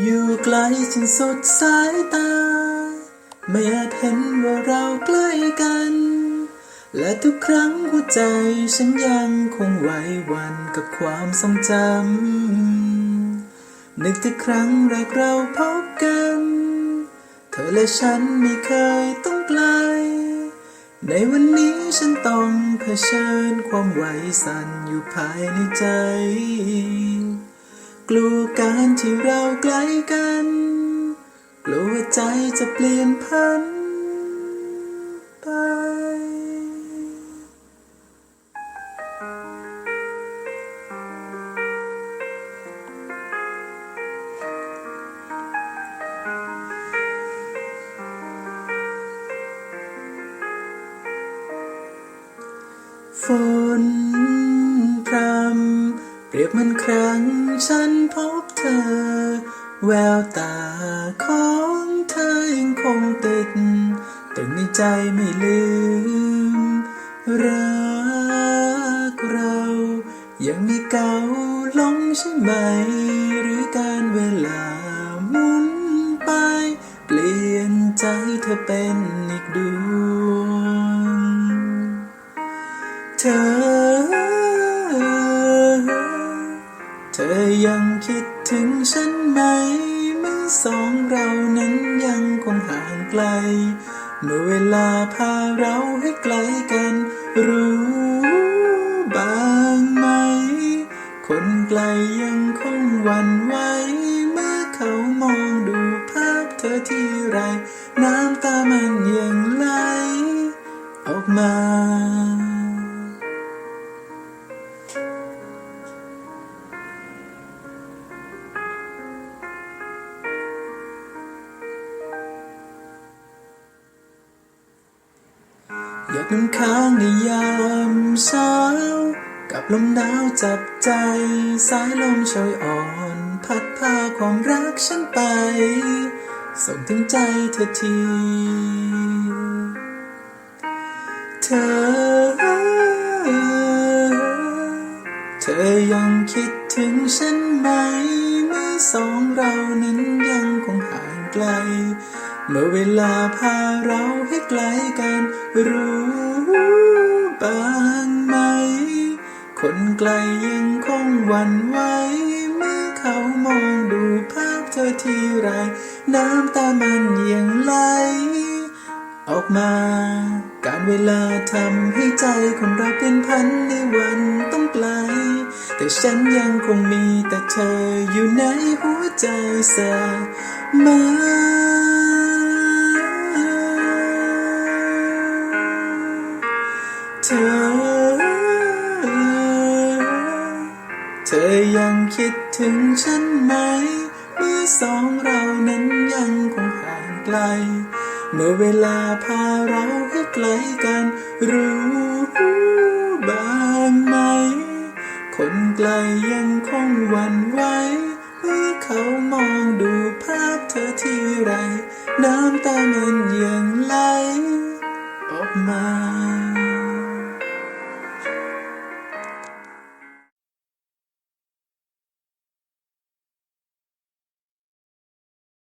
อยู่ไกลจนสุดสายตา ไม่อาจเห็นว่าเราใกล้กัน และทุกครั้งหัวใจฉันยังคงไหวหวันกับความทรงจำนึกถึงครั้งแรกเราพบกัน เธอและฉันไม่เคยต้องไกล ในวันนี้ฉันต้องเผชิญความไหวสั่นอยู่ภายในใจ กลัวการที่เราใกล้กัน กลัวใจจะเปลี่ยนพันไป ฝน เปรียบเหมือนครั้งฉันพบเธอ แววตาของเธอยังคงติดตึงในใจไม่ลืม รักเรา ยังมีเก่าลงใช่ไหม หรือการเวลาหมุนไป เปลี่ยนใจเธอเป็นอีกดวง ยังคิดถึงฉันไหมเมื่อสองเรานั้นยังคงห่างไกล เมื่อเวลาพาเราให้ไกลกัน รู้บ้างไหม คนไกลยังคงหวั่นไหวเมื่อเขามองดูภาพเธอที่ไร น้ำตามันยังไหลออกมา อยากนั่งค้างในยามเช้า กับลมหนาวจับใจ สายลมโชยอ่อน พัดพาความรักฉันไป ส่งถึงใจเธอที เธอ เธอยังคิดถึงฉันไหมเมื่อสองเรานั้นยังคงห่างไกล เมื่อเวลาพาเราให้ไกลกัน รู้บ้างไหม คนไกลยังคงหวั่นไหวเมื่อเขามองดูภาพเธอทีไร น้ำตามันยังไหล ออกมา การเวลาทำให้ใจของเราเป็นพันในวันต้องไกล แต่ฉันยังคงมีแต่เธออยู่ในหัวใจเสมอ ธอ เธอยังคิดถึงฉันไหม เมื่อสองเรานั้นยังคงห่างไกล เมื่อเวลาพาเราให้ไกลกัน รู้บ้างไหม คนไกลยังคงหวั่นไหวเมื่อเขามองดูภาพเธอที่ไร น้ำตามันยังไหลออกมา